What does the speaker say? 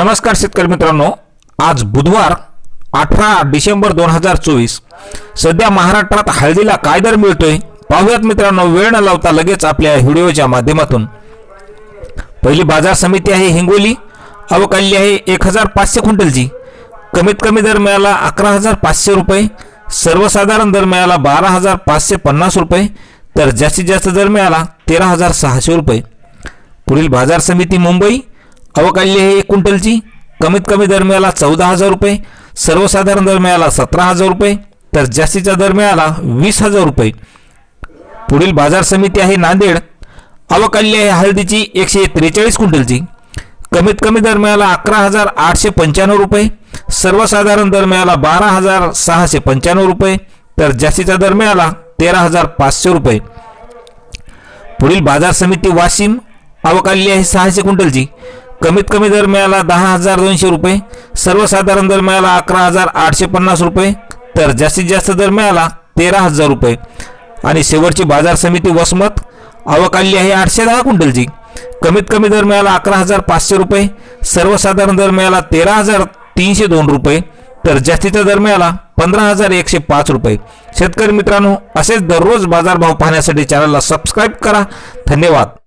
नमस्कार शेतकरी मित्रांनो. आज बुधवार अठरा डिसेंबर दोन हजार चोवीस. सध्या महाराष्ट्रात हळदीला काय दर मिळतोय? पाहुयात मित्रांनो वेळ न लावता लगेच आपल्या व्हिडिओच्या माध्यमातून. पहिली बाजार समिती आहे हिंगोली अवकाली आहे एक हजार पाचशे क्विंटलची. कमीत कमी दर मिळाला अकरा हजार पाचशे रुपये सर्वसाधारण दर मिळाला बारा हजार पाचशे पन्नास रुपये तर जास्तीत जास्त दर मिळाला तेरा हजार सहाशे रुपये. पुढील बाजार समिती मुंबई अवकाली आहे एक क्विंटलची? कमीत कमी दर मिळाला चौदा हजार रुपये. सर्वसाधारण दर मिळाला सतरा हजार रुपये. तर जास्तीचा दर मिळाला वीस हजार रुपये. पुढील बाजार समिती आहे नांदेड. अवकाली आहे हळदीची एकशे त्रेचाळीस क्विंटलची. कमीत कमी दर मिळाला अकरा हजार आठशे पंच्याण्णव रुपये. सर्वसाधारण दर मिळाला बारा हजार सहाशे पंच्याण्णव रुपये. तर जास्तीचा दर मिळाला तेरा हजार पाचशे रुपये. पुढील बाजार समिती वाशिम. अवकाली आहे सहाशे क्विंटलची. कमीत कमी दर मिळाला दहा हजार दोनशे रुपये सर्वसाधारण दर मिळाला अकरा हजार आठशे पन्नास रुपये तर जास्तीत जास्त दर मिळाला तेरा हजार रुपये. आणि शेवटची बाजार समिती वसमत अवकाली आहे आठशे दहा क्विंटलची. कमीत कमी दर मिळाला अकरा हजार पाचशे रुपये सर्वसाधारण दर मिळाला तेरा हजार तीनशे दोन रुपये तर जास्तीचा दर मिळाला पंधरा हजार एकशे पाच रुपये. शेतकरी मित्रांनो असेच दररोज बाजारभाव पाहण्यासाठी चॅनलला सबस्क्राईब करा. धन्यवाद.